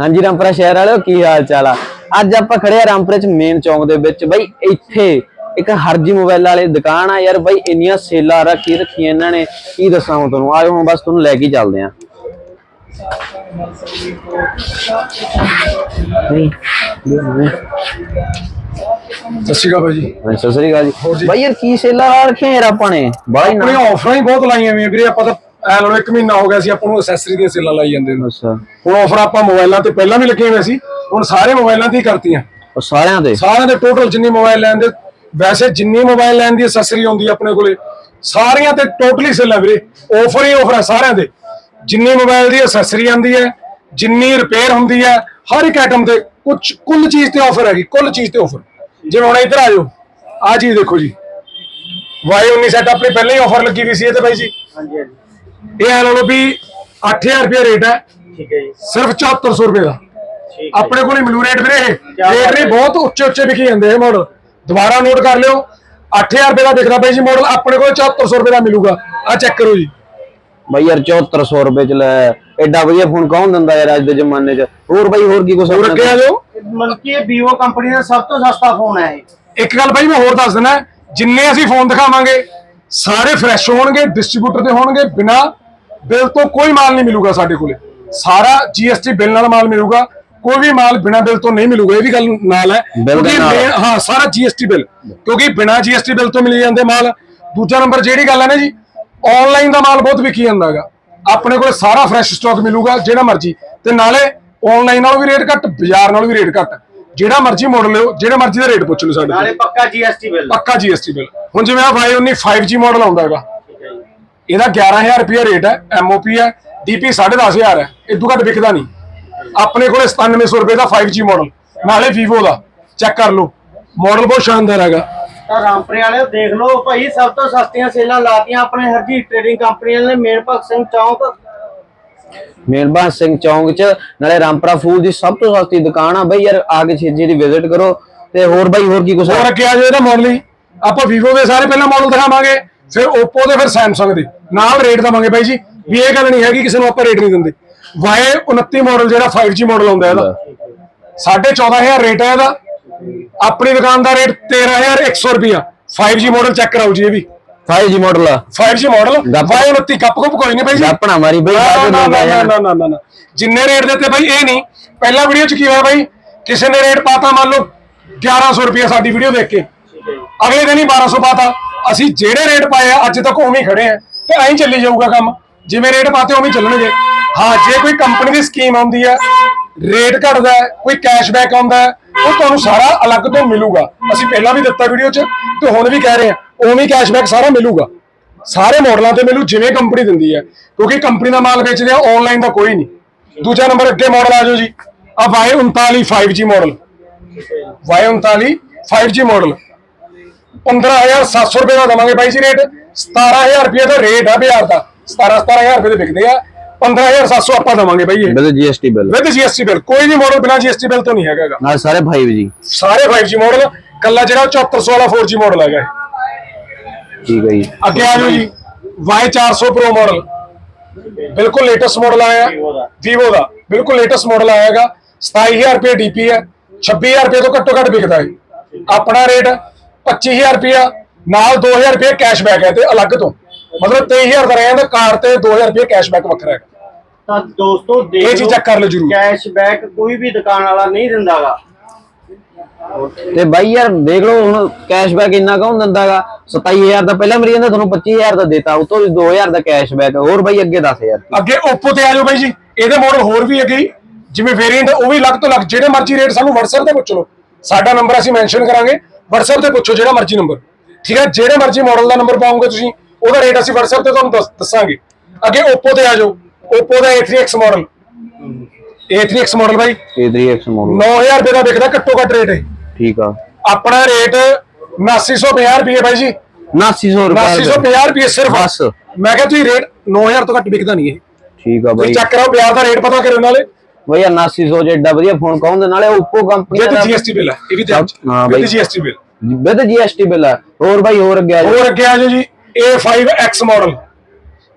ਹਾਂਜੀ ਰਾਮਪੁਰਾ ਸ਼ਹਿਰ ਵਾਲਿਓ ਕੀ ਹਾਲ ਚਾਲ ਆ? ਅੱਜ ਆਪਾਂ ਖੜੇ ਆ ਰਾਮਪੁਰੇ ਚ ਮੇਨ ਚੌਂਕ ਦੇ ਵਿੱਚ। ਬਈ ਇੱਥੇ ਇੱਕ ਹਰਜੀ ਮੋਬਾਈਲ ਵਾਲੇ ਦੁਕਾਨ ਆ ਯਾਰ। ਬਈ ਇੰਨੀਆਂ ਸੇਲਾਂ ਰੱਖੀ ਰੱਖੀਆਂ ਇਹਨਾਂ ਨੇ। ਕੀ ਦੱਸਾਂ ਹੁਣ ਤੁਹਾਨੂੰ? ਆਜੋ ਹੁਣ ਬਸ ਤੁਹਾਨੂੰ ਲੈ ਕੇ ਚੱਲਦੇ ਆ। ਸਤਿ ਸ਼੍ਰੀ ਅਕਾਲ ਭਾਜੀ ਸਤਿ ਸ੍ਰੀ ਅਕਾਲ ਜੀ। ਜੀ? ਬਈ ਯਾਰ ਕੀ ਸੇਲਾਂ ਲਾ ਰੱਖੀਆਂ ਯਾਰ ਆਪਾਂ ਨੇ? ਬੜਾ ਹੀ ਨਾ ਆਪਣੀਆਂ ਆਫਰਾਂ ਹੀ ਬਹੁਤ ਲਾਈਆਂ ਵੀਆਂ ਵੀਰੇ। ਆਪਾਂ ਤਾਂ ਐ ਲੋ ਇੱਕ ਮਹੀਨਾ ਹੋ ਗਿਆ ਸੀ ਆਪਾਂ ਨੂੰ ਐਕਸੈਸਰੀ ਦੀਆਂ ਸੇਲਾਂ ਲਾਈ ਜਾਂਦੇ ਨੂੰ। ਅੱਛਾ। ਹੁਣ ਆਫਰ ਆਪਾਂ ਮੋਬਾਈਲਾਂ ਤੇ ਪਹਿਲਾਂ ਵੀ ਲੱਗੀਆਂ ਹੋਈਆਂ ਸੀ ਹੁਣ ਸਾਰੇ ਮੋਬਾਈਲਾਂ ਤੇ ਹੀ ਕਰਤੀਆਂ। ਉਹ ਸਾਰਿਆਂ ਦੇ? ਸਾਰਿਆਂ ਦੇ ਟੋਟਲ ਜਿੰਨੀ ਮੋਬਾਈਲ ਲੈਣ ਦੇ ਵੈਸੇ ਜਿੰਨੀ ਮੋਬਾਈਲ ਲੈਣ ਦੀ ਐਕਸੈਸਰੀ ਆਉਂਦੀ ਆ ਆਪਣੇ ਕੋਲੇ ਸਾਰੀਆਂ ਤੇ ਟੋਟਲੀ ਸੇਲਾਂ ਵੀਰੇ ਆਫਰ ਹੀ ਆਫਰ ਹੈ ਸਾਰਿਆਂ ਦੇ। ਜਿੰਨੀ ਮੋਬਾਈਲ ਦੀ ਐਕਸੈਸਰੀ ਆਉਂਦੀ ਹੈ ਜਿੰਨੀ ਰਿਪੇਅਰ ਹੁੰਦੀ ਹੈ ਹਰ ਇੱਕ ਆਈਟਮ ਤੇ ਕੁਝ ਕੁੱਲ ਚੀਜ਼ ਤੇ ਆਫਰ ਹੈਗੀ ਕੁੱਲ ਚੀਜ਼ ਤੇ ਆਫਰ ਜਿਵੇਂ ਹੁਣ ਇੱਧਰ ਆ ਜਾਓ ਆ ਚੀਜ਼ ਦੇਖੋ ਜੀ। Y19 ਸੈਟ ਆਪਣੀ ਪਹਿਲਾਂ ਹੀ ਆਫਰ ਲੱਗੀ ਵੀ ਸੀ ਇਹ ਤੇ ਬਾਈ ਜੀ। ਹਾਂਜੀ ਹਾਂਜੀ। ਇਹ ਆ ਲਓ ਵੀ 8000 ਰੁਪਏ ਰੇਟ ਹੈ ਠੀਕ ਹੈ ਜੀ। ਸਿਰਫ 7400 ਰੁਪਏ ਦਾ। ਠੀਕ ਆਪਣੇ ਕੋਲ ਹੀ ਮਿਲੂ ਰੇਟ ਵੀਰੇ ਇਹ। ਰੇਟ ਨਹੀਂ। ਬਹੁਤ ਉੱਚੇ ਉੱਚੇ ਵਿਕੀ ਜਾਂਦੇ ਇਹ ਮਾਡਲ ਦੁਬਾਰਾ ਨੋਟ ਕਰ ਲਿਓ। 8000 ਰੁਪਏ ਦਾ ਦਿਖਦਾ ਬਾਈ ਜੀ ਮਾਡਲ ਆਪਣੇ ਕੋਲ 7400 ਰੁਪਏ ਦਾ ਮਿਲੂਗਾ। ਆ ਚੈੱਕ ਕਰੋ ਜੀ। ਬਈ ਯਾਰ 7400 ਰੁਪਏ ਚ ਲੈ। ਐਡਾ ਵਧੀਆ ਫੋਨ ਕੌਣ ਦਿੰਦਾ ਯਾਰ ਅੱਜ ਦੇ ਜ਼ਮਾਨੇ ਚ? ਹੋਰ ਬਈ ਹੋਰ ਕੀ ਕੁਛ ਹੋਰ ਅੱਗੇ ਆ ਜਾਓ ਇਹ Vivo ਕੰਪਨੀ ਦਾ ਸਭ ਤੋਂ ਸਸਤਾ ਫੋਨ ਹੈ ਇਹ। ਇੱਕ ਗੱਲ ਬਾਈ ਮੈਂ ਹੋਰ ਦੱਸ ਦਿੰਦਾ ਜਿੰਨੇ ਅਸੀਂ ਫੋਨ ਦਿਖਾਵਾਂਗੇ ਸਾਰੇ ਫਰੈਸ਼ ਹੋਣਗੇ ਡਿਸਟ੍ਰੀਬਿਊਟਰ ਦੇ ਹੋਣਗੇ ਬਿਨਾ ਬਿੱਲ ਤੋਂ ਕੋਈ ਮਾਲ ਨਹੀਂ ਮਿਲੂਗਾ ਸਾਡੇ ਕੋਲੇ। ਸਾਰਾ GST ਬਿੱਲ ਨਾਲ ਮਾਲ ਮਿਲੂਗਾ ਕੋਈ ਵੀ ਮਾਲ ਬਿਨਾ ਬਿੱਲ ਤੋਂ ਨਹੀਂ ਮਿਲੂਗਾ ਇਹ ਵੀ ਗੱਲ ਨਾਲ ਹੈ। ਕਿਉਂਕਿ ਹਾਂ ਸਾਰਾ GST ਬਿੱਲ। ਕਿਉਂਕਿ ਬਿਨਾ GST ਬਿੱਲ ਤੋਂ ਮਿਲ ਜਾਂਦੇ ਮਾਲ। ਦੂਜਾ ਨੰਬਰ ਜਿਹੜੀ ਗੱਲ ਹੈ ਨਾ ਜੀ ਆਨਲਾਈਨ ਦਾ ਮਾਲ ਬਹੁਤ ਵਿਕੀ ਜਾਂਦਾ ਹੈਗਾ। ਆਪਣੇ ਕੋਲ ਸਾਰਾ ਫਰੈਸ਼ ਸਟਾਕ ਮਿਲੂਗਾ ਜਿਹੜਾ ਮਰਜ਼ੀ। ਤੇ ਨਾਲੇ ਆਨਲਾਈਨ ਨਾਲੋਂ ਵੀ ਰੇਟ ਘੱਟ ਬਾਜ਼ਾਰ ਨਾਲੋਂ ਵੀ ਰੇਟ ਘੱਟ। ਜਿਹੜਾ ਮਰਜ਼ੀ ਮਾਡਲ ਲਿਓ ਜਿਹੜੇ ਮਰਜ਼ੀ ਦਾ ਰੇਟ ਪੁੱਛ ਲਓ ਸਾਡੇ ਨਾਲੇ ਪੱਕਾ GST ਬਿੱਲ। ਪੱਕਾ GST ਬਿੱਲ। ਹੁਣ ਜਿਵੇਂ ਆ Y19 5G ਮਾਡਲ ਆਉਂਦਾ ਹੈਗਾ। ਇਹਦਾ 11000 ਰੁਪਏ ਰੇਟ ਹੈ MOP ਹੈ DP 10500 ਹੈ ਇਦੋਂ ਘੱਟ ਵਿਕਦਾ ਨਹੀਂ। ਆਪਣੇ ਕੋਲੇ 9700 ਰੁਪਏ ਦਾ 5G ਮਾਡਲ ਨਾਲੇ Vivo ਦਾ ਚੈੱਕ ਕਰ ਲਓ ਮਾਡਲ ਬਹੁਤ ਸ਼ਾਨਦਾਰ ਹੈਗਾ। ਤਾਂ ਰਾਮਪੁਰੇ ਵਾਲੇ ਦੇਖ ਲਓ ਭਾਈ ਸਭ ਤੋਂ ਸਸਤੀਆਂ ਸੇਲਾਂ ਲਾਤੀਆਂ ਆਪਣੇ ਹਰਜੀਤ ਟ੍ਰੇਡਿੰਗ ਕੰਪਨੀ ਨੇ ਮੇਨ ਭਗਤ ਸਿੰਘ ਚੌਂਕ। ਮੇਲਬਾਨ ਸਿੰਘ ਚੌਂਕ ਚ ਨਾਲੇ ਰਾਮਪੁਰਾ ਫੂਲ ਦੀ ਸਭ ਤੋਂ ਸਸਤੀ ਦੁਕਾਨ ਆ ਬਈ ਯਾਰ ਆ ਕੇ ਛੇਤੀ ਦੀ ਵਿਜ਼ਿਟ ਕਰੋ ਤੇ ਹੋਰ ਬਈ ਹੋਰ ਕੀ ਕੁਛ ਹੋਰ ਆ? ਅੱਗੇ ਆ ਜਾਓ ਇਹਦਾ ਮਾਡਲ ਹੀ। ਆਪਾਂ Vivo ਦੇ ਸਾਰੇ ਪਹਿਲਾਂ ਮਾਡਲ ਦਿਖਾਵਾਂਗੇ। ਫਿਰ Oppo ਦੇ ਫਿਰ Samsung ਦੇ। ਨਾਲ ਰੇਟ ਦਵਾਂਗੇ ਬਾਈ ਜੀ। ਵੀ ਇਹ ਗੱਲ ਨਹੀਂ ਹੈਗੀ ਕਿਸੇ ਨੂੰ ਆਪਾਂ ਰੇਟ ਨਹੀਂ ਦਿੰਦੇ। Y29 ਮਾਡਲ ਜਿਹੜਾ 5G ਮਾਡਲ ਆਉਂਦਾ ਇਹਦਾ। ਸਾਢੇ 14000 ਰੇਟ ਹੈ ਇਹਦਾ। ਆਪਣੀ ਦੁਕਾਨ ਦਾ ਰੇਟ 13100 ਰੁਪਿਆ 5G ਮਾਡਲ ਚੈੱਕ ਕਰਾਓ ਜੀ ਇਹ ਵੀ। 5G ਮਾਡਲ ਆ। 5G ਮਾਡਲ ਗੱਪ- Y29 ਕੱਪ ਕੁਪ ਕੋਈ ਨਹੀਂ ਬਾਈ ਜੀ। ਆਪਣਾ ਮਾਰੀ ਬਈ ਨਾ ਨਾ ਨਾ ਜਿੰਨੇ ਰੇਟ ਦਿੱਤੇ ਬਾਈ ਇਹ ਨਹੀਂ। ਪਹਿਲਾ ਵੀਡੀਓ ਚ ਕੀ ਹੋਇਆ ਬਾਈ? ਕਿਸੇ ਨੇ ਰੇਟ ਪਾਤਾ ਮੰਨ ਲਓ 1100 ਰੁਪਿਆ ਸਾਡੀ ਵੀਡੀਓ ਦੇਖ ਕੇ। ਅਗਲੇ ਦਿਨ ਹੀ 1200 ਪਾਤਾ। ਅਸੀਂ ਜਿਹੜੇ ਰੇਟ ਪਾਏ ਆ, ਅੱਜ ਤੱਕ ਉਵੇਂ ਹੀ ਖੜੇ ਆ। ਤੇ ਐਂ ਚੱਲੀ ਜਾਊਗਾ ਕੰਮ। ਜਿਵੇਂ ਰੇਟ ਪਾਤੇ ਉਵੇਂ ਚੱਲਣਗੇ। ਹਾਂ, ਜੇ ਕੋਈ ਕੰਪਨੀ ਦੀ ਸਕੀਮ ਆਉਂਦੀ ਹੈ ਰੇਟ ਘਟਦਾ ਕੋਈ ਕੈਸ਼ਬੈਕ ਆਉਂਦਾ ਉਹ ਤੁਹਾਨੂੰ ਸਾਰਾ ਅਲੱਗ ਤੋਂ ਮਿਲੂਗਾ। ਅਸੀਂ ਪਹਿਲਾਂ ਵੀ ਦਿੱਤਾ ਵੀਡੀਓ 'ਚ, ਤੇ ਹੁਣ ਵੀ ਕਹਿ ਰਹੇ ਆ ਉਵੇਂ ਕੈਸ਼ਬੈਕ ਸਾਰਾ ਮਿਲੂਗਾ। ਸਾਰੇ ਮਾਡਲਾਂ ਤੇ ਮਿਲੂ, ਜਿਵੇਂ ਕੰਪਨੀ ਦਿੰਦੀ ਹੈ। ਕਿਉਂਕਿ ਕੰਪਨੀ ਦਾ ਮਾਲ ਵੇਚਦੇ ਆ ਆਨਲਾਈਨ ਦਾ ਕੋਈ ਨਹੀਂ। ਦੂਜਾ ਨੰਬਰ ਅੱਗੇ ਮਾਡਲ ਆ ਜਾਓ ਜੀ। ਆ Y39 5G model Y39 5G model 15700 ਰੁਪਏ ਦਾ ਦਵਾਂਗੇ ਬਾਈ ਜੀ ਰੇਟ। 17000 ਰੁਪਏ ਦਾ ਰੇਟ ਆ ਬਾਜ਼ਾਰ ਦਾ। 17 17000 ਰੁਪਏ ਦੇ ਵਿਕਦੇ ਆ। 15700 ਆਪਾਂ ਦਵਾਂਗੇ ਬਾਈ ਇਹ bill GST bill with GST bill ਕੋਈ ਵੀ ਮਾਡਲ ਬਿਨਾ GST ਬਿੱਲ ਤੋਂ ਨਹੀਂ ਹੈਗਾ ਗਾ। ਨਾਲ ਸਾਰੇ 5G ਸਾਰੇ 5G ਮਾਡਲ ਕੱਲਾ ਜਿਹੜਾ 7400 ਵਾਲਾ 4G ਮਾਡਲ ਹੈਗਾ। ਠੀਕ ਹੈ ਜੀ। ਅੱਗੇ ਆ ਜਾਓ ਜੀ। Y400 Pro ਮਾਡਲ ਬਿਲਕੁਲ ਲੇਟੈਸਟ ਮਾਡਲ ਆਇਆ। Vivo ਦਾ। Vivo ਦਾ। ਬਿਲਕੁਲ ਲੇਟੈਸਟ ਮਾਡਲ ਆਇਆਗਾ 27000 ਰੁਪਏ DP ਹੈ। 26000 ਰੁਪਏ ਤੋਂ ਘੱਟੋ ਘੱਟ ਵਿਕਦਾ ਹੈ। ਆਪਣਾ ਰੇਟ 25000 ਰੁਪਏ ਨਾਲ 2000 ਰੁਪਏ ਕੈਸ਼ਬੈਕ ਹੈ ਤੇ ਅਲੱਗ ਤੋਂ। ਮਤਲਬ 23000 ਦਾ ਰਹਿੰਦਾ ਕਾਰ ਤੇ 2000 ਰੁਪਏ ਕੈਸ਼ਬੈਕ ਵੱਖਰਾ ਹੈ ਤਾਂ ਦੋਸਤੋ ਦੇਖ ਇਹ ਚੀਜ਼ ਕਰ ਲਓ ਜ਼ਰੂਰ। ਕੈਸ਼ਬੈਕ ਕੋਈ ਵੀ ਦੁਕਾਨ ਵਾਲਾ ਨਹੀਂ ਦਿੰਦਾਗਾ। ਤੇ ਬਾਈ ਯਾਰ ਦੇਖ ਲਓ ਹੁਣ ਕੈਸ਼ਬੈਕ ਇੰਨਾ ਕੌਣ ਦਿੰਦਾਗਾ? 27000 ਦਾ ਪਹਿਲਾਂ ਮਰੀ ਜਾਂਦਾ ਤੁਹਾਨੂੰ 25000 ਦਾ ਦੇਤਾ ਉਤੋਂ 2000 ਦਾ ਕੈਸ਼ਬੈਕ ਹੋਰ ਬਾਈ ਅੱਗੇ 10000 ਅੱਗੇ Oppo ਤੇ ਆ ਜਾਓ ਬਾਈ ਜੀ ਇਹਦੇ ਮਾਡਲ ਹੋਰ ਵੀ ਹੈਗੇ ਜੀ। ਜਿਵੇਂ ਵੇਰੀਐਂਟ ਉਹ ਵੀ ਲੱਗ ਤੋਂ ਲੱਗ ਜਿਹੜੇ ਮਰਜ਼ੀ ਰੇਟ ਸਾਨੂੰ WhatsApp ਤੇ ਪੁੱਛ ਲਓ। ਸਾਡਾ ਨੰਬਰ ਅਸੀਂ ਮੈਂਸ਼ਨ ਕਰਾਂਗੇ। WhatsApp ਤੇ ਪੁੱਛੋ ਜਿਹੜਾ ਮਰਜ਼ੀ ਨੰਬਰ ਠੀਕ ਹੈ? ਜਿਹੜੇ ਮਰਜ਼ੀ ਮਾਡਲ ਦਾ ਨੰਬਰ ਪਾਉਂਗੇ ਤੁਸੀਂ ਉਹਦਾ ਰੇਟ ਅਸੀਂ WhatsApp ਤੇ ਤੁਹਾਨੂੰ ਦੱਸ- ਦੱਸਾਂਗੇ। ਅੱਗੇ Oppo ਤੇ ਆ ਜਾਓ। Oppo ਦਾ A3X ਮਾਡਲ A3X ਮਾਡਲ ਬਾਈ। A3X ਮਾਡਲ 9000 ਰੁਪਏ ਦਾ ਵਿਕਦਾ ਘੱਟੋ ਘੱਟ ਰੇਟ ਹੈ ਠੀਕ ਆ। ਆਪਣਾ ਰੇਟ 8950 ਰੁਪਏ ਬਾਈ ਜੀ। 7900 ਰੁਪਏ 8950 ਰੁਪਏ ਸਿਰਫ। ਬਸ। ਮੈਂ ਕਿਹਾ ਤੁਸੀਂ ਰੇਟ 9000 ਤੋਂ ਘੱਟ ਵਿਕਦਾ ਨਹੀਂ ਇਹ। ਠੀਕ ਆ ਬਾਈ। ਤੁਸੀਂ ਚੈੱਕ ਕਰਾਓ ਦਾ ਰੇਟ ਪਤਾ ਕਰੋ ਨਾਲੇ। ਬਈ 7900 ਚ ਐਡਾ ਵਧੀਆ ਫੋਨ ਕੌਣ ਦੇ ਨਾਲੇ Oppo ਕੰਪਨੀ ਵਿਦ ਦਾ GST ਬਿੱਲ ਹੈ ਇਹ ਵੀ ਧਿਆਨ ਚ ਹਾਂ ਬਾਈ। With GST bill with GST bill ਆ। ਹੋਰ ਬਾਈ ਹੋਰ ਅੱਗੇ ਆ ਜਾਓ। ਹੋਰ ਅੱਗੇ ਆ ਜਾਓ ਜੀ A5X ਮਾਡਲ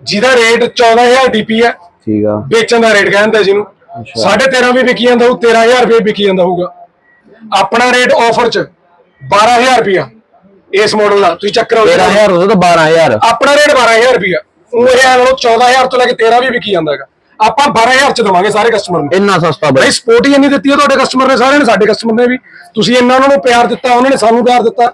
ਜਿਹਦਾ ਰੇਟ 14000 DP ਹੈ ਠੀਕ ਆ। ਵੇਚਣ ਦਾ ਰੇਟ ਕਹਿੰਦਾ ਜਿਹਨੂੰ। ਸਾਢੇ 13 ਵੀ ਵਿਕੀ ਜਾਂਦਾ ਹੋਊ 13000 ਰੁਪਏ ਵਿਕੀ ਜਾਂਦਾ ਹੋਊਗਾ। ਆਪਣਾ ਰੇਟ ਆਫਰ ਚ 12000 ਰੁਪਿਆ ਇਸ ਮਾਡਲ ਦਾ। ਤੁਸੀਂ ਚੱਕ ਕਰੋ 13000 ਉਹਦਾ ਤਾਂ 12000 ਆਪਣਾ ਰੇਟ 12000 ਰੁਪਿਆ ਉਹ ਇਹ ਲਓ 14000 ਤੋਂ ਲੈ ਕੇ 13 ਵੀ ਵਿਕੀ ਜਾਂਦਾ ਹੈਗਾ। ਆਪਾਂ 12000 ਚ ਦਵਾਂਗੇ ਸਾਰੇ ਕਸਟਮਰ ਨੂੰ। ਇੰਨਾ ਸਸਤਾ ਬਾਈ। ਸਪੋਰਟ ਹੀ ਇੰਨੀ ਦਿੱਤੀ ਹੈ ਤੁਹਾਡੇ ਕਸਟਮਰ ਨੇ ਸਾਰਿਆਂ ਨੇ ਸਾਡੇ ਕਸਟਮਰ ਨੇ ਵੀ। ਤੁਸੀਂ ਇੰਨਾ ਉਹਨਾਂ ਨੂੰ ਪਿਆਰ ਦਿੱਤਾ ਉਹਨਾਂ ਨੇ ਸਾਨੂੰ ਪਿਆਰ ਦਿੱਤਾ।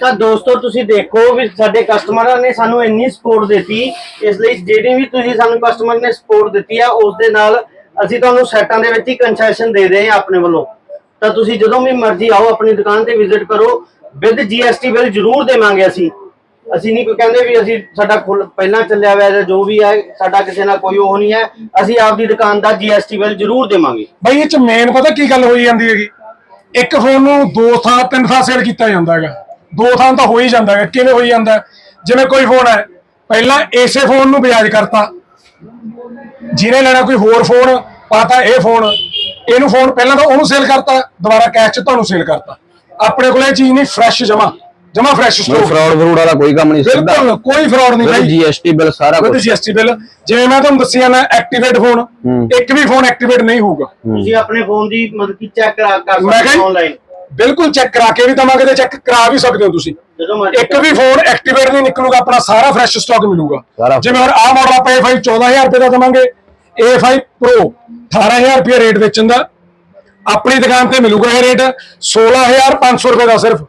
ਤਾਂ ਦੋਸਤੋ ਤੁਸੀਂ ਦੇਖੋ ਵੀ ਸਾਡੇ ਕਸਟਮਰਾਂ ਨੇ ਸਾਨੂੰ ਇੰਨੀ ਸਪੋਰਟ ਦਿੱਤੀ। ਇਸ ਲਈ ਜਿਹੜੀ ਵੀ ਤੁਸੀਂ ਸਾਨੂੰ ਕਸਟਮਰ ਨੇ ਸਪੋਰਟ ਦਿੱਤੀ ਆ ਉਸ ਦੇ ਨਾਲ ਅਸੀਂ ਤੁਹਾਨੂੰ ਸੈਟਾਂ ਦੇ ਵਿੱਚ ਹੀ ਕੰਸੈਸ਼ਨ ਦੇ ਰਹੇ ਹਾਂ ਆਪਣੇ ਵੱਲੋਂ। ਤਾਂ ਤੁਸੀਂ ਜਦੋਂ ਵੀ ਮਰਜ਼ੀ ਆਓ ਆਪਣੀ ਦੁਕਾਨ ਤੇ ਵਿਜ਼ਿਟ ਕਰੋ। ਵਿਦ ਜੀਐਸਟੀ ਬਿੱਲ ਜ਼ਰੂਰ ਦੇਵਾਂਗੇ ਅਸੀਂ। ਅਸੀਂ ਨਹੀਂ ਕੋਈ ਕਹਿੰਦੇ ਵੀ ਅਸੀਂ ਸਾਡਾ ਖੁੱਲ- ਪਹਿਲਾਂ ਚੱਲਿਆ ਹੋਇਆ ਜਾਂ ਜੋ ਵੀ ਹੈ, ਸਾਡਾ ਕਿਸੇ ਨਾਲ ਕੋਈ ਉਹ ਨਹੀਂ ਹੈ। ਅਸੀਂ ਆਪਦੀ ਦੁਕਾਨ ਦਾ ਜੀਐਸਟੀ ਬਿੱਲ ਜ਼ਰੂਰ ਦੇਵਾਂਗੇ। ਬਈ, ਇਹ ਚ ਮੇਨ ਪਤਾ ਕੀ ਗੱਲ ਹੋਈ ਜਾਂਦੀ ਹੈਗੀ? ਇੱਕ ਫੋਨ ਨੂੰ ਦੋ ਥਾਂ, ਤਿੰਨ ਥਾਂ ਸੇਲ ਕੀਤਾ ਜਾਂਦਾ ਹੈਗਾ। ਦੋ ਥਾਂ ਤਾਂ ਹੋ ਹੀ ਜਾਂਦਾ ਹੈਗਾ। ਕਿਵੇਂ ਹੋਈ ਜਾਂਦਾ? ਹੈ? ਜਿਵੇਂ ਕੋਈ ਫੋਨ ਹੈ, ਪਹਿਲਾਂ ਇਸੇ ਫੋਨ ਨੂੰ ਵਿਆਜ ਕਰਤਾ। ਜਿਹਨੇ ਲੈਣਾ ਕੋਈ ਹੋਰ ਫੋਨ ਪਾਤਾ ਇਹ ਫੋਨ ਇਹਨੂੰ ਫੋਨ ਪਹਿਲਾਂ ਤਾਂ ਉਹਨੂੰ ਸੇਲ ਕਰਤਾ, ਦੁਬਾਰਾ ਕੈਸ਼ 'ਚ ਤੁਹਾਨੂੰ ਸੇਲ ਕਰਤਾ। ਆਪਣੇ ਕੋਲ ਇਹ ਚੀਜ਼ ਨਹੀਂ ਫਰੈਸ਼ ਜਮਾ। ਜਮਾ ਫਰੈਸ਼ ਕੋਈ ਸਟੋਕ ਫਰਾਡ ਫਰੂਡ ਵਾਲਾ ਕੋਈ ਕੰਮ ਨਹੀਂ ਸਿੱਧਾ। ਬਿਲਕੁਲ ਕੋਈ ਫਰਾਡ ਨਹੀਂ ਭਾਈ ਜੀਐਸਟੀ ਬਿੱਲ ਸਾਰਾ ਵਿਦ ਕੁਝ ਜੀਐਸਟੀ ਬਿੱਲ। ਜਿਵੇਂ ਮੈਂ ਤੁਹਾਨੂੰ ਦੱਸਿਆ ਨਾ ਐਕਟੀਵੇਟ ਫੋਨ ਹੂੰ। ਇੱਕ ਵੀ ਫੋਨ ਐਕਟੀਵੇਟ ਨਹੀਂ ਹੋਊਗਾ। ਤੁਸੀਂ ਆਪਣੇ ਫੋਨ ਦੀ ਮਤਲਬ ਕਿ ਚੈੱਕ ਕਰਾ ਕਰ ਮੈਂ ਸਕਦੇ ਕਿਹਾ ਆਨਲਾਈਨ ਬਿਲਕੁਲ ਚੈੱਕ ਕਰਾ ਕੇ ਵੀ ਦਵਾਂਗੇ ਤੇ ਚੈੱਕ ਕਰਾ ਵੀ ਸਕਦੇ ਹੋ ਤੁਸੀਂ। ਜਦੋਂ ਮਰਜ਼ੀ ਇੱਕ ਵੀ ਫੋਨ ਐਕਟੀਵੇਟ ਨਹੀਂ ਨਿਕਲੂਗਾ ਆਪਣਾ ਸਾਰਾ ਫਰੈਸ਼ ਸਟਾਕ ਮਿਲੂਗਾ। ਸਾਰਾ ਜਿਵੇਂ ਹੁਣ ਆਹ ਮਾਡਲ ਆਪਾਂ A5 14000 ਰੁਪਏ ਦਾ ਦਵਾਂਗੇ। A5 Pro 18000 ਰੁਪਏ ਰੇਟ ਵੇਚਣ ਦਾ ਆਪਣੀ ਦੁਕਾਨ ਤੇ ਮਿਲੂਗਾ ਇਹ ਰੇਟ 16500 ਰੁਪਏ ਦਾ ਸਿਰਫ।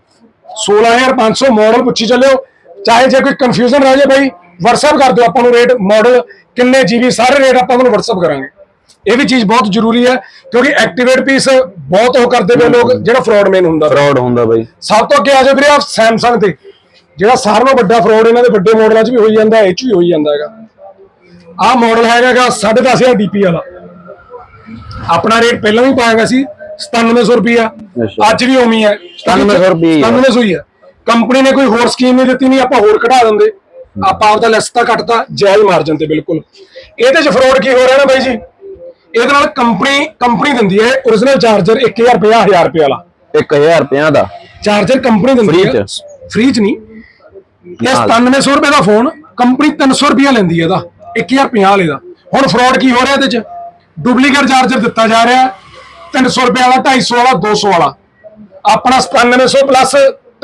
16500 ਮਾਡਲ ਪੁੱਛੀ ਚੱਲਿਓ। ਚਾਹੇ ਜੇ ਕੋਈ ਕਨਫਿਊਜ਼ਨ ਰਹਿ ਜਾਏ ਬਾਈ WhatsApp ਕਰ ਦਿਓ ਆਪਾਂ ਨੂੰ ਰੇਟ ਮਾਡਲ ਕਿੰਨੇ ਜੀਬੀ ਸਾਰੇ ਰੇਟ ਆਪਾਂ ਤੁਹਾਨੂੰ WhatsApp ਕਰਾਂਗੇ। ਇਹ ਵੀ ਚੀਜ਼ ਬਹੁਤ ਜ਼ਰੂਰੀ ਹੈ ਕਿਉਂਕਿ ਐਕਟੀਵੇਟ ਪੀਸ ਬਹੁਤ ਉਹ ਕਰਦੇ ਪਏ ਲੋਕ ਜਿਹੜਾ ਫਰਾਡ ਮੇਨ ਹੁੰਦਾ। ਫਰਾਡ ਹੁੰਦਾ ਬਾਈ। ਸਭ ਤੋਂ ਅੱਗੇ ਆ ਜਾਓ ਵੀਰੇ ਆ ਸੈਮਸੰਗ ਤੇ। ਜਿਹੜਾ ਸਾਰਿਆਂ ਨਾਲੋਂ ਵੱਡਾ ਫਰਾਡ ਇਹਨਾਂ ਦੇ ਵੱਡੇ ਮਾਡਲਾਂ 'ਚ ਵੀ ਹੋਈ ਜਾਂਦਾ ਇਹ 'ਚ ਵੀ ਹੋਈ ਜਾਂਦਾ ਹੈਗਾ। ਆਹ ਮਾਡਲ ਹੈਗਾਗਾ 10500 ਡੀਪੀ ਵਾਲਾ। ਆਪਣਾ ਰੇਟ ਪਹਿਲਾਂ ਵੀ ਪਾਇਆ ਗਿਆ ਸੀ 9700 ਰੁਪਿਆ। ਅੱਜ ਵੀ ਉਮੀ ਹੈ। 9700 ਰੁਪਈਆ। 9700 ਹੀ ਹੈ ਕੰਪਨੀ ਨੇ ਕੋਈ ਹੋਰ ਸਕੀਮ ਨਹੀਂ ਦਿੱਤੀ ਨਹੀਂ ਆਪਾਂ ਹੋਰ ਕਢਾ ਦਿੰਦੇ। ਆਪਾਂ ਆਪਦਾ ਲੈਸ ਤਾਂ ਕੱਟਤਾ ਜਾਇਜ਼ ਮਾਰਜਨ ਤੇ ਬਿਲਕੁਲ। ਇਹਦੇ 'ਚ ਫਰਾਡ ਕੀ ਹੋ ਰਿਹਾ ਨਾ ਬਾਈ ਜੀ? ਇਹਦੇ ਨਾਲ ਕੰਪਨੀ ਕੰਪਨੀ ਦਿੰਦੀ ਹੈ origignal ਚਾਰਜਰ 1000 ਰੁਪਿਆ 1000 ਰੁਪਏ ਵਾਲਾ। 1050 ਦਾ। ਚਾਰਜਰ ਕੰਪਨੀ ਦਿੰਦੀ Free ਹੈ। ਚ? ਫ੍ਰੀ ਚ ਨਹੀਂ। ਇਹ ਨਾਲ। 9700 ਰੁਪਏ ਦਾ ਫੋਨ ਕੰਪਨੀ 300 ਰੁਪਏ ਲੈਂਦੀ ਹੈ ਇਹਦਾ 1050 ਵਾਲੇ ਦਾ। ਹੁਣ ਫਰਾਡ ਕੀ ਹੋ ਰਿਹਾ ਇਹਦੇ ਚ? ਡੁਪਲੀਕੇਟ ਚਾਰਜਰ ਦਿੱਤਾ ਜਾ ਰਿਹਾ 300 ਰੁਪਏ ਵਾਲਾ 250 ਵਾਲਾ 200 ਵਾਲਾ। ਆਪਣਾ 9700 ਪਲੱਸ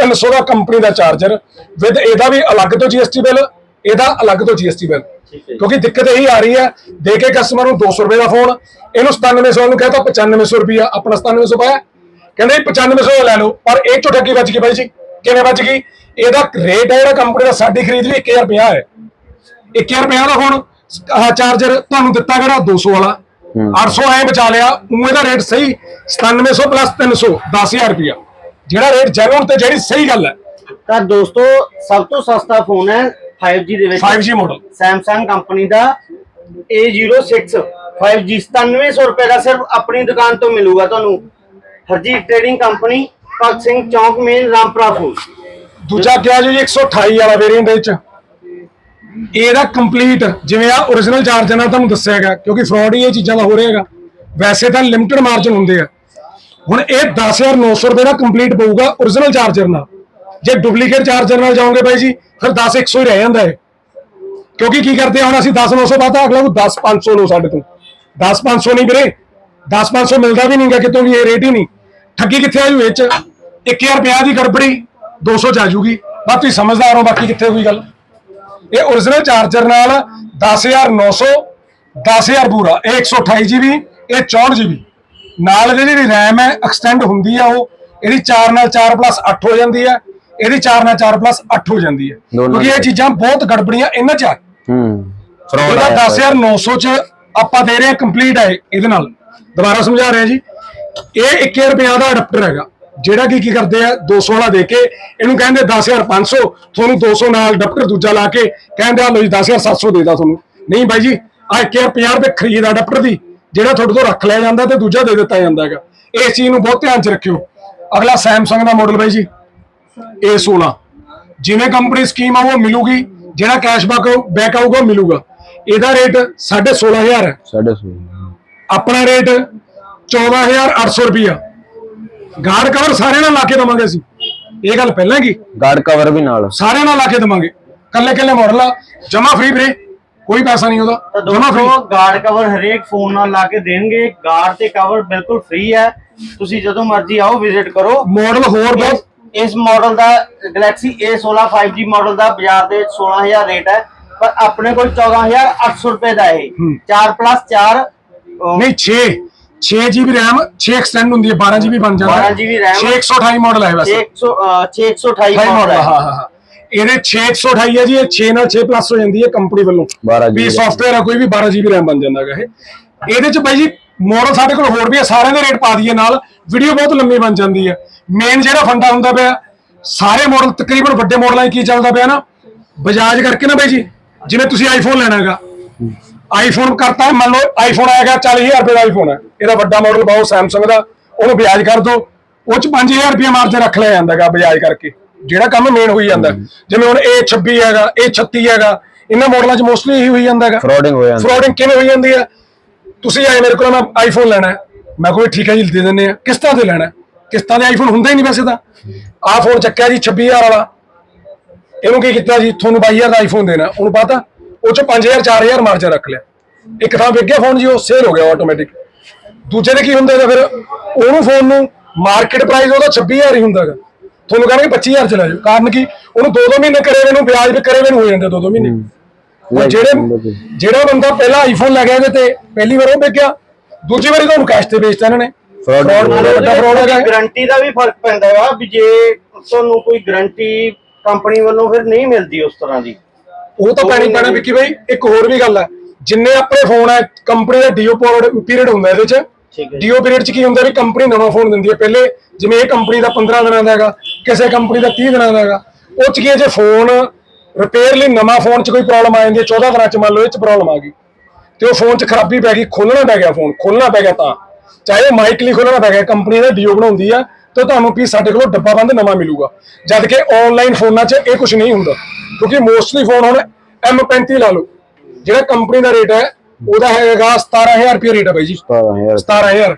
300 ਦਾ ਕੰਪਨੀ ਦਾ ਚਾਰਜਰ ਵਿਦ ਇਹਦਾ ਵੀ ਅਲੱਗ ਤੋਂ GST ਬਿੱਲ ਇਹਦਾ ਅਲੱਗ ਤੋਂ GST ਬਿੱਲ ਕਿਉਂਕਿ ਦਿੱਕਤ ਇਹੀ ਆ ਰਹੀ ਹੈ ਦੇ ਕੇ ਕਸਟਮਰ ਨੂੰ 200 ਰੁਪਏ ਦਾ ਫੋਨ ਇਹਨੂੰ 9700 ਨੂੰ ਕਹਤਾ 9500 ਰੁਪਿਆ ਆਪਣਾ 9700 ਪਾਇਆ। ਕਹਿੰਦੇ 9500 ਦਾ ਲੈ ਲਓ ਪਰ ਇਹ ਚੋਂ ਠੱਗੀ ਵੱਜ ਗਈ ਬਾਈ ਜੀ? ਕਿਵੇਂ ਵੱਜ ਗਈ? ਇਹਦਾ ਰੇਟ ਹੈ ਜਿਹੜਾ ਕੰਪਨੀ ਦਾ ਸਾਡੀ ਖਰੀਦ ਵੀ 1050 ਹੈ। 1050 ਦਾ ਹੁਣ ਆਹ ਚਾਰਜਰ ਤੁਹਾਨੂੰ ਦਿੱਤਾ ਕਿਹੜਾ 200 ਵਾਲਾ। 800 ਐ ਬਚਾ ਲਿਆ ਉਹ ਇਹਦਾ ਰੇਟ ਸਹੀ 9700 ਪਲੱਸ 300 10000 ਰੁਪਿਆ ਜਿਹੜਾ ਰੇਟ ਜੈਨੂਨ ਤੇ ਜਿਹੜੀ ਸਹੀ ਗੱਲ ਹੈ। ਤਾਂ ਦੋਸਤੋ ਸਭ ਤੋਂ ਸਸਤਾ ਫੋਨ ਹੈ 5G ਦੇ ਵਿੱਚ। 5G ਮਾਡਲ Samsung ਕੰਪਨੀ ਦਾ A06 5G 9700 ਰੁਪਏ ਦਾ ਸਿਰਫ ਆਪਣੀ ਦੁਕਾਨ ਤੋਂ ਮਿਲੂਗਾ ਤੁਹਾਨੂੰ। ਹਰਜੀਤ ਟ੍ਰੇਡਿੰਗ ਕੰਪਨੀ ਭਗਤ ਸਿੰਘ ਚੌਂਕ ਮੇਨ ਰਾਮਪੁਰਾ ਫੂਲ ਦੂਜਾ ਕਿਹਾ ਜੀ 128 ਵਾਲਾ ਵੇਰੀਐਂਟ ਵਿੱਚ ਇਹਦਾ ਕੰਪਲੀਟ ਜਿਵੇਂ ਆ origignal ਚਾਰਜਰ ਨਾਲ ਤੁਹਾਨੂੰ ਦੱਸਿਆ ਹੈਗਾ, ਕਿਉਂਕਿ ਫਰਾਡ ਹੀ ਇਹ ਚੀਜ਼ਾਂ ਦਾ ਹੋ ਰਿਹਾ ਹੈਗਾ। ਵੈਸੇ ਤਾਂ ਲਿਮਟਿਡ ਮਾਰਜਨ ਹੁੰਦੇ ਆ। ਹੁਣ ਇਹ 10900 ਰੁਪਏ ਦਾ ਕੰਪਲੀਟ ਪਊਗਾ origignal ਚਾਰਜਰ ਨਾਲ। ਜੇ ਡੁਪਲੀਕੇਟ ਚਾਰਜਰ ਨਾਲ ਜਾਓਗੇ ਬਾਈ ਜੀ, ਫਿਰ 10100 ਹੀ ਰਹਿ ਜਾਂਦਾ ਹੈ ਕਿਉਂਕਿ ਕੀ ਕਰਦੇ ਆ, ਹੁਣ ਅਸੀਂ 10900 ਪਾਤਾ ਅਗਲਾ ਨੂੰ 10500 ਲਓ ਸਾਡੇ ਤੋਂ। 10500 ਨਹੀਂ ਵੀਰੇ 10500 ਮਿਲਦਾ ਵੀ ਨਹੀਂਗਾ ਕਿਤੋਂ ਵੀ, ਇਹ ਰੇਟ ਹੀ ਨਹੀਂ। ਠੱਗੀ ਕਿੱਥੇ ਆਜੂ ਵਿੱਚ ਚ? 1000 ਰੁਪਿਆ ਦੀ ਗੜਬੜੀ 200 ਚ ਆ ਜੂਗੀ ਬਸ ਤੁਸੀਂ ਸਮਝਦਾਰ ਹੋ, ਬਾਕੀ ਕਿੱਥੇ ਹੋਈ ਗੱਲ? ਇਹ origignal ਚਾਰਜਰ ਨਾਲ 10900 10000 ਪੂਰਾ ਇਹ 128 GB ਇਹ 64 GB ਨਾਲ ਇਹਦੀ ਜਿਹੜੀ RAM ਹੈ ਐਕਸਟੈਂਡ ਹੁੰਦੀ ਆ ਉਹ ਇਹਦੀ 4 ਨਾਲ 4 8 ਹੋ ਜਾਂਦੀ ਹੈ ਇਹਦੀ 4 ਨਾਲ 4 8 ਹੋ ਜਾਂਦੀ ਹੈ ਕਿਉਂਕਿ ਇਹ। ਚੀਜ਼ਾਂ ਬਹੁਤ ਗੜਬੜੀਆਂ ਇਹਨਾਂ ਚ ਆ। ਹੂੰ। ਫਰਾਡ ਇਹਦਾ 10900 ਚ ਆਪਾਂ ਦੇ ਰਹੇ ਹਾਂ ਕੰਪਲੀਟ ਹੈ ਇਹਦੇ ਨਾਲ। ਦੁਬਾਰਾ ਸਮਝਾ ਰਿਹਾ ਜੀ। ਇਹ 1000 ਰੁਪਏ ਦਾ ਅਡਾਪਟਰ ਹੈਗਾ। ਜਿਹੜਾ ਕੀ ਕੀ ਕਰਦੇ ਆ 200 ਵਾਲਾ ਦੇ ਕੇ ਇਹਨੂੰ ਕਹਿੰਦੇ 10500 ਤੁਹਾਨੂੰ 200 ਨਾਲ ਅਡਾਪਟਰ ਦੂਜਾ ਲਾ ਕੇ ਕਹਿੰਦੇ ਆ ਲੋ ਜੀ 10700 ਦੇ ਦਾ ਤੁਹਾਨੂੰ। ਨਹੀਂ ਬਾਈ ਜੀ ਆ 1050 ਰੁਪਏ ਖਰੀਦ ਅਡਾਪਟਰ ਦੀ ਜਿਹੜਾ ਤੁਹਾਡੇ ਤੋਂ ਰੱਖ ਲਿਆ ਜਾਂਦਾ ਤੇ ਦੂਜਾ ਦੇ ਦਿੱਤਾ ਜਾਂਦਾ ਹੈਗਾ। ਇਸ ਚੀਜ਼ ਨੂੰ ਬਹੁਤ ਧਿਆਨ ਚ ਰੱਖਿਓ। ਅਗਲਾ ਸੈਮਸੰਗ ਦਾ ਮਾਡਲ ਬਾਈ ਜੀ A16 ਜਿਵੇਂ ਕੰਪਨੀ ਸਕੀਮ ਆ ਉਹ ਮਿਲੂਗੀ ਜਿਹੜਾ ਕੈਸ਼ਬੈਕ ਬੈਕ ਆਊਗਾ ਮਿਲੂਗਾ। ਇਹਦਾ ਰੇਟ 16500 ਹੈ। ਸਾਡੇ ਸੌ ਆਪਣਾ ਰੇਟ 14800 ਰੁਪਿਆ ਗਾਰਡ ਕਵਰ ਸਾਰਿਆਂ ਨਾਲ ਲਾ ਕੇ ਦਵਾਂਗੇ ਅਸੀਂ। ਇਹ ਗੱਲ ਪਹਿਲਾਂ ਕੀ ਗਾਰਡ ਕਵਰ ਵੀ ਨਾਲ। ਸਾਰਿਆਂ ਨਾਲ ਲਾ ਕੇ ਦਵਾਂਗੇ। ਕੱਲੇ ਕੱਲੇ ਮਾਡਲ ਆ। ਜਮਾ ਫ੍ਰੀ ਵੀਰੇ। ਕੋਈ ਪੈਸਾ ਨਹੀਂ ਤਾਂ ਉਹਦਾ ਜਮਾ ਫ੍ਰੀ ਦੋਸਤੋ ਗਾਰਡ ਕਵਰ ਹਰੇਕ ਫੋਨ ਨਾਲ ਲਾ ਕੇ ਦੇਣਗੇ। ਗਾਰਡ ਤੇ ਕਵਰ ਬਿਲਕੁਲ ਫ੍ਰੀ ਹੈ। ਤੁਸੀਂ ਜਦੋਂ ਮਰਜ਼ੀ ਆਓ ਵਿਜ਼ਿਟ ਕਰੋ। ਮਾਡਲ ਹੋਰ ਬਹੁਤ ਇਸ- ਇਸ ਮਾਡਲ ਦਾ Galaxy A16 5G ਮਾਡਲ ਦਾ ਬਾਜ਼ਾਰ ਦੇ ਵਿੱਚ 16000 ਰੇਟ ਹੈ। ਪਰ ਆਪਣੇ ਕੋਲ 14800 ਰੁਪਏ ਦਾ ਇਹ। 4 4 ਨਹੀਂ 6 6 GB RAM 6 ਐਕਸਟੈਂਡ ਹੁੰਦੀ ਹੈ 12 GB ਬਣ ਜਾਂਦਾ 12 GB RAM 628 ਮਾਡਲ ਹੈ ਵੈਸੇ। 600 628 ਹਾਈ ਮਾਡਲ ਹੈ। ਹਾਂ ਹਾਂ ਇਹਦੇ 628 ਹੈ ਜੀ ਇਹ 6 ਨਾਲ 6 ਪਲੱਸ ਹੋ ਜਾਂਦੀ ਹੈ ਕੰਪਨੀ ਵੱਲੋਂ। 12 GB ਵੀ ਸੌਫਟਵੇਅਰ ਹੈ ਕੋਈ ਵੀ 12 GB RAM ਬਣ ਜਾਂਦਾ ਹੈਗਾ ਇਹ। ਇਹਦੇ ਚ ਬਾਈ ਜੀ ਮਾਡਲ ਸਾਡੇ ਕੋਲ ਹੋਰ ਵੀ ਹੈ ਸਾਰਿਆਂ ਦੇ ਰੇਟ ਪਾ ਦਈਏ ਨਾਲ। ਵੀਡੀਓ ਬਹੁਤ ਲੰਮੀ ਬਣ ਜਾਂਦੀ ਹੈ। ਮੇਨ ਜਿਹੜਾ ਫੰਡਾ ਹੁੰਦਾ ਪਿਆ ਸਾਰੇ ਮਾਡਲ ਤਕਰੀਬਨ ਵੱਡੇ ਮਾਡਲਾਂ 'ਚ ਕੀ ਚੱਲਦਾ ਪਿਆ ਨਾ? ਬਜਾਜ ਕਰਕੇ ਨਾ ਬਾਈ ਜੀ ਜਿਵੇਂ ਤੁਸੀਂ ਆਈਫੋਨ ਲੈਣਾ ਹੈਗਾ। ਆਈਫੋਨ ਕਰਤਾ ਮੰਨ ਲਓ ਆਈਫੋਨ ਆਏਗਾ 40000 ਰੁਪਏ ਦਾ ਆਈਫੋਨ ਹੈ। ਇਹਦਾ ਵੱਡਾ ਮਾਡਲ ਪਾਓ ਸੈਮਸੰਗ ਦਾ ਉਹਨੂੰ ਵਿਆਜ ਕਰ ਦਿਓ। ਉਹ ਚ 5000 ਰੁਪਏ ਮਾਰਜਨ ਰੱਖ ਲਿਆ ਜਾਂਦਾ ਹੈਗਾ ਵਿਆਜ ਕਰਕੇ। ਜਿਹੜਾ ਕੰਮ ਮੇਨ ਹੋਈ ਜਾਂਦਾ। ਜਿਵੇਂ ਹੁਣ ਇਹ 26 ਹੈਗਾ ਇਹ 36 ਹੈਗਾ ਇਹਨਾਂ ਮਾਡਲਾਂ 'ਚ ਮੋਸਟਲੀ ਇਹੀ ਹੋਈ ਜਾਂਦਾ ਹੈਗਾ। ਫਰਾਡਿੰਗ ਹੋ ਜਾਂਦੀ ਫਰਾਡਿੰਗ ਕਿਵੇਂ ਹੋਈ ਜਾਂਦੀ ਹੈ? ਤੁਸੀਂ ਆਏ ਮੇਰੇ ਕੋਲ ਮੈਂ ਆਈਫੋਨ ਲੈਣਾ ਹੈ। ਮੈਂ ਕੋਈ ਠੀਕ ਹੈ ਜੀ ਦੇ ਦਿੰਦੇ ਆ ਕਿਸ਼ਤਾਂ ਤੇ ਲੈਣਾ ਹੈ। ਕਿਸ਼ਤਾਂ ਦੇ ਆਈਫੋਨ ਹੁੰਦਾ ਹੀ ਨਹੀਂ ਵੈਸੇ ਤਾਂ। ਆਹ ਫੋਨ ਚੱਕਿਆ ਜੀ 26000 ਵਾਲਾ। ਇਹਨੂੰ ਕੀ ਕੀਤਾ ਜੀ? ਤੁਹਾਨੂੰ 22000 ਦਾ ਆਈਫੋਨ ਦੇਣਾ। ਉਹਨੂੰ ਪਤਾ? ਉਹ ਚ 5000 4000 ਮਾਰਜਨ ਰੱਖ ਲਿਆ। ਇੱਕ ਥਾਂ ਵਿਕ ਗਿਆ ਫੋਨ ਜੀ ਉਹ ਸੇਲ ਹੋ ਗਿਆ ਆਟੋਮੈਟਿਕ ਦੂਜੇ ਦੇ ਕੀ ਹੁੰਦਾ ਇਹਦਾ ਫਿਰ? ਉਹਨੂੰ ਫੋਨ ਨੂੰ ਮਾਰਕੀਟ ਪ੍ਰਾਈਸ ਉਹਦਾ 26000 ਹੀ ਹੁੰਦਾਗਾ ਤੁਹਾਨੂੰ ਕਹਿੰਦੇ 25000 ਚ ਲੈ ਜਾਓ। ਕਾਰਨ ਕੀ? ਉਹਨੂੰ 2-2 ਮਹੀਨੇ ਕਰੇ ਵੇ ਨੂੰ ਵਿਆਜ ਵੀ ਕਰੇ ਵੇ ਨੂੰ ਹੋ ਜਾਂਦੇ 2-2 ਮਹੀਨੇ। ਉਹ ਜਿਹੜੇ ਜਿਹੜਾ ਬੰਦਾ ਪਹਿਲਾਂ ਆਈਫੋਨ ਲੈ ਗਿਆ ਇਹਦੇ ਤੇ ਪਹਿਲੀ ਵਾਰ ਉਹ ਵਿਕ ਗਿਆ ਦੂਜੀ ਵਾਰੀ ਤੁਹਾਨੂੰ ਕੈਸ਼ ਤੇ ਵੇਚਤਾ ਇਹਨਾਂ ਨੇ। Fraud ਬਹੁਤ ਵੱਡਾ ਫਰਾਡ ਹੈਗਾ। ਗਾਰੰਟੀ ਦਾ ਵੀ ਫ਼ਰਕ ਪੈਂਦਾ ਵਾ ਵੀ ਜੇ ਤੁਹਾਨੂੰ ਕੋਈ ਗਾਰੰਟੀ ਕੰਪਨੀ ਵੱਲੋਂ ਫਿਰ ਨਹੀਂ ਮਿਲਦੀ ਉਸ ਤਰ੍ਹਾਂ ਦੀ। ਉਹ ਤਾਂ ਪੈਣੀ ਪੈਣਾ ਵਿੱਕੀ ਬਾਈ ਇੱਕ ਹੋਰ ਵੀ ਗੱਲ ਹੈ। ਜਿੰਨੇ ਆਪਣੇ ਫੋਨ ਹੈ ਕੰਪਨੀ ਦਾ ਡੀਓ ਪੀਰੀਅਡ ਹੁੰਦਾ ਇਹਦੇ ਚ। ਡੀਓ ਪੀਰੀਅਡ ਚ ਕੀ ਹੁੰਦਾ ਵੀ ਕੰਪਨੀ ਨਵਾਂ ਫੋਨ ਦਿੰਦੀ ਹੈ। ਪਹਿਲੇ ਜਿਵੇਂ ਇਹ ਕੰਪਨੀ ਦਾ 15 ਦਿਨਾਂ ਦਾ ਹੈਗਾ ਕਿਸੇ ਕੰਪਨੀ ਦਾ 30 ਦਿਨਾਂ ਦਾ ਹੈਗਾ ਉਹ ਚ ਕੀ ਹੈ ਜੇ ਫੋਨ ਰਿਪੇਅਰ ਲਈ ਨਵਾਂ ਫੋਨ ਚ ਕੋਈ ਪ੍ਰੋਬਲਮ ਆ ਜਾਂਦੀ ਹੈ 14 ਦਿਨਾਂ ਚ ਮੰਨ ਲਓ ਇਹ ਚ ਪ੍ਰੋਬਲਮ ਆ ਗਈ। ਤੇ ਉਹ ਫੋਨ 'ਚ ਖਰਾਬੀ ਪੈ ਗਈ ਖੋਲਣਾ ਪੈ ਗਿਆ ਫੋਨ ਖੋਲਣਾ ਪੈ ਗਿਆ ਤਾਂ। ਚਾਹੇ ਮਾਈਕ ਲਈ ਖੋਲਣਾ ਪੈ ਗਿਆ ਕੰਪਨੀ ਦਾ ਡੀਓ ਬਣਾਉਂਦੀ ਆ ਤੇ ਤੁਹਾਨੂੰ ਪੀਸ ਸਾਡੇ ਕੋਲੋਂ ਡੱਬਾ ਬੰਦ ਨਵਾਂ ਮਿਲੂਗਾ? ਜਦ ਕਿ ਆਨਲਾਈਨ ਫੋਨਾਂ 'ਚ ਇਹ ਕੁਝ ਨਹੀਂ ਹੁੰਦਾ। ਕਿਉਂਕਿ ਮੋਸਟਲੀ ਫੋਨ ਹੁਣ M35 ਲਾ ਲਓ। ਜਿਹੜਾ ਕੰਪਨੀ ਦਾ ਰੇਟ ਹੈ ਉਹਦਾ ਹੈਗਾ 17000 ਰੁਪਏ ਰੇਟ ਹੈ ਬਾਈ ਜੀ। 17000 17000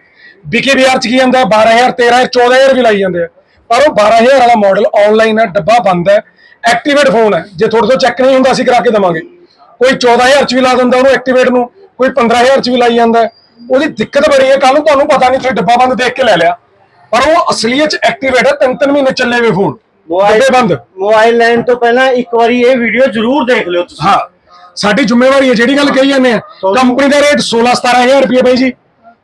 ਵਿਕੀ ਬਾਜ਼ਾਰ ਚ ਕੀ ਜਾਂਦਾ 12000 13000 14000 ਵੀ ਲਾਈ ਜਾਂਦੇ ਆ। ਪਰ ਉਹ 12000 ਵਾਲਾ ਮਾਡਲ ਆਨਲਾਈਨ ਹੈ ਡੱਬਾ ਬੰਦ ਹੈ। ਐਕਟੀਵੇਟ ਫੋਨ ਹੈ। ਜੇ ਤੁਹਾਡੇ ਤੋਂ ਚੈੱਕ ਨਹੀਂ ਹੁੰਦਾ ਅਸੀਂ ਕਰਾ ਕੇ ਦਵਾਂਗੇ। ਕੋਈ 14000 ਚ ਵੀ ਲਾ ਦਿੰਦਾ ਉਹਨੂੰ ਐਕਟੀਵੇਟ ਨੂੰ ਕੋਈ 15000 ਚ ਵੀ ਲਾਈ ਜਾਂਦਾ। ਉਹਦੀ ਦਿੱਕਤ ਬੜੀ ਹੈ। ਕੱਲ ਨੂੰ ਤੁਹਾਨੂੰ ਪਤਾ ਨਹੀਂ ਤੁਸੀਂ ਡੱਬਾ ਬੰਦ ਦੇਖ ਕੇ ਲੈ ਲਿਆ। ਪਰ ਉਹ ਅਸਲੀਅਤ ਚ ਐਕਟੀਵੇਟ ਹੈ ਤਿੰਨ ਤਿੰਨ ਮਹੀਨੇ ਚੱਲੇ ਵੇ ਫੋਨ ਮੋਬਾਈਲ ਡੱਬੇ ਬੰਦ। ਮੋਬਾਈਲ ਲੈਣ ਤੋਂ ਪਹਿਲਾਂ ਇੱਕ ਵਾਰੀ ਇਹ ਵੀਡੀਓ ਜ਼ਰੂਰ ਦੇਖ ਲਿਓ ਤੁਸੀਂ। ਹਾਂ। ਸਾਡੀ ਜ਼ਿੰਮੇਵਾਰੀ ਹੈ ਜਿਹੜੀ ਗੱਲ ਕਹੀ ਜਾਂਦੇ ਆ ਕੰਪਨੀ ਦਾ ਰੇਟ 16 17000 ਰੁਪਏ ਬਾਈ ਜੀ।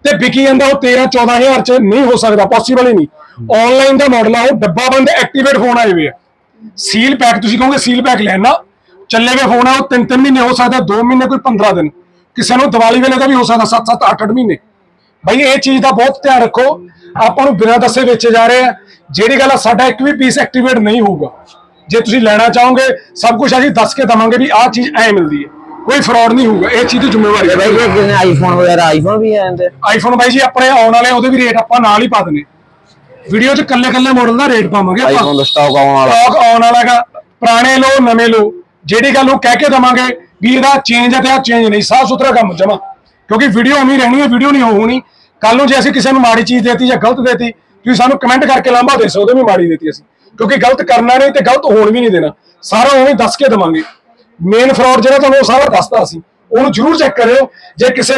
ਤੇ ਵਿਕੀ ਜਾਂਦਾ ਉਹ 13 14000 ਚ ਨਹੀਂ ਹੋ ਸਕਦਾ ਪੋਸੀਬਲ ਹੀ ਨਹੀਂ। ਆਨਲਾਈਨ ਦਾ ਮਾਡਲ ਆ ਉਹ ਡੱਬਾ ਬੰਦ ਐਕਟੀਵੇਟ ਫੋਨ ਆਏ ਹੋਏ ਆ। ਸੀਲ ਪੈਕ ਤੁਸੀਂ ਕਹੋਗੇ ਸੀਲ ਪੈਕ ਲੈਣਾ ਚੱਲੇ ਹੋਏ ਫੋਨ ਆ ਉਹ 3-3 ਮਹੀਨੇ ਹੋ ਸਕਦਾ 2 ਮਹੀਨੇ ਕੋਈ 15 ਦਿਨ। ਕਿਸੇ ਨੂੰ ਦੀਵਾਲੀ ਵੇਲੇ ਦਾ ਵੀ ਹੋ ਸਕਦਾ 7-7 8-8 ਮਹੀਨੇ। ਭਾਈ ਇਹ ਚੀਜ਼ ਦਾ ਬਹੁਤ ਧਿਆਨ ਰੱਖੋ। ਆਪਾਂ ਨੂੰ ਬਿਨਾਂ ਦੱਸੇ ਵੇਚੇ ਜਾ ਰਹੇ ਆ। ਜਿਹੜੀ ਗੱਲ ਆ ਸਾਡਾ ਇੱਕ ਵੀ ਪੀਸ ਐਕਟੀਵੇਟ ਨਹੀਂ ਹੋਊਗਾ। ਜੇ ਤੁਸੀਂ ਲੈਣਾ ਚਾਹੋਗੇ ਸਭ ਕੁਝ ਅਸੀਂ ਦੱਸ ਕੇ ਦਵਾਂਗੇ ਵੀ ਆਹ ਚੀਜ਼ ਐ ਮਿਲਦੀ ਹੈ। ਕੋਈ ਫਰਾਡ ਨਹੀਂ ਹੋਊਗਾ ਇਹ ਚੀਜ਼ ਦੀ ਜ਼ਿੰਮੇਵਾਰੀ ਹੈ। ਬਾਈ ਜੀ ਕਿਨੇ ਆਈਫੋਨ ਵਗੈਰਾ ਆਈਫੋਨ ਵੀ ਆ ਜਾਂਦੇ ਆਈਫੋਨ ਬਾਈ ਜੀ ਆਪਣੇ ਆਉਣ ਵਾਲੇ ਉਹਦੇ ਵੀ ਰੇਟ ਆਪਾਂ ਨਾਲ ਹੀ ਪਾ ਦਨੇ ਵੀਡੀਓ 'ਚ ਕੱਲੇ ਕੱਲੇ ਮਾਡਲ ਦਾ ਰੇਟ ਪਾਵਾਂਗੇ ਆਈਫੋਨ ਦਾ ਸਟਾਕ ਆਉਣ ਵਾਲਾ। ਸਟਾਕ ਆਉਣ ਵਾਲਾ ਹੈਗਾ। ਪੁਰਾਣੇ ਲੋ ਨਵੇਂ ਲੋ ਜਿਹੜੀ ਗੱਲ ਉਹ ਕਹਿ ਕੇ ਦਵਾਂਗੇ ਵੀ ਇਹਦਾ ਚੇਂਜ ਹੈ ਤੇ ਆ ਚੇਂਜ ਨਹੀਂ ਸਾਫ਼ ਸੁਥਰਾ ਕੰਮ ਜਮਾ। ਕਿਉਂਕਿ ਵੀਡੀਓ ਉਵੇਂ ਰਹਿਣੀ ਹੈ ਵੀਡੀਓ ਨਹੀਂ ਹੋਣੀ। ਕੱਲ ਨੂੰ ਜੇ ਅਸੀਂ ਕਿਸੇ ਨੂੰ ਮਾੜੀ ਚੀਜ਼ ਦੇਤੀ ਜਾਂ ਗਲਤ ਦੇਤੀ, ਤੁਸੀਂ ਸਾਨੂੰ ਕਮੈਂਟ ਕਰਕੇ ਲਾਂਭਾ ਦੇ ਸਕਦੇ ਹੋ ਵੀ ਮਾੜੀ ਦੇਤੀ ਅਸੀਂ। ਕਿਉਂਕਿ ਗਲਤ ਕਰਨਾ ਨਹੀਂ ਤੇ ਗਲਤ ਹੋਣ ਵੀ ਨਹੀਂ ਦੇਣਾ। ਸਾਰਾ ਉਵੇਂ ਦੱਸ ਕੇ ਦਵਾਂਗੇ। ਮੇਨ ਫਰਾਡ ਜਿਹੜਾ ਤੁਹਾਨੂੰ ਉਹ ਸਾਰਾ ਦੱਸਦਾ ਅਸੀਂ। ਉਹਨੂੰ ਜ਼ਰੂਰ ਚੈੱਕ ਕਰਿਓ। ਜੇ ਕਿਸੇ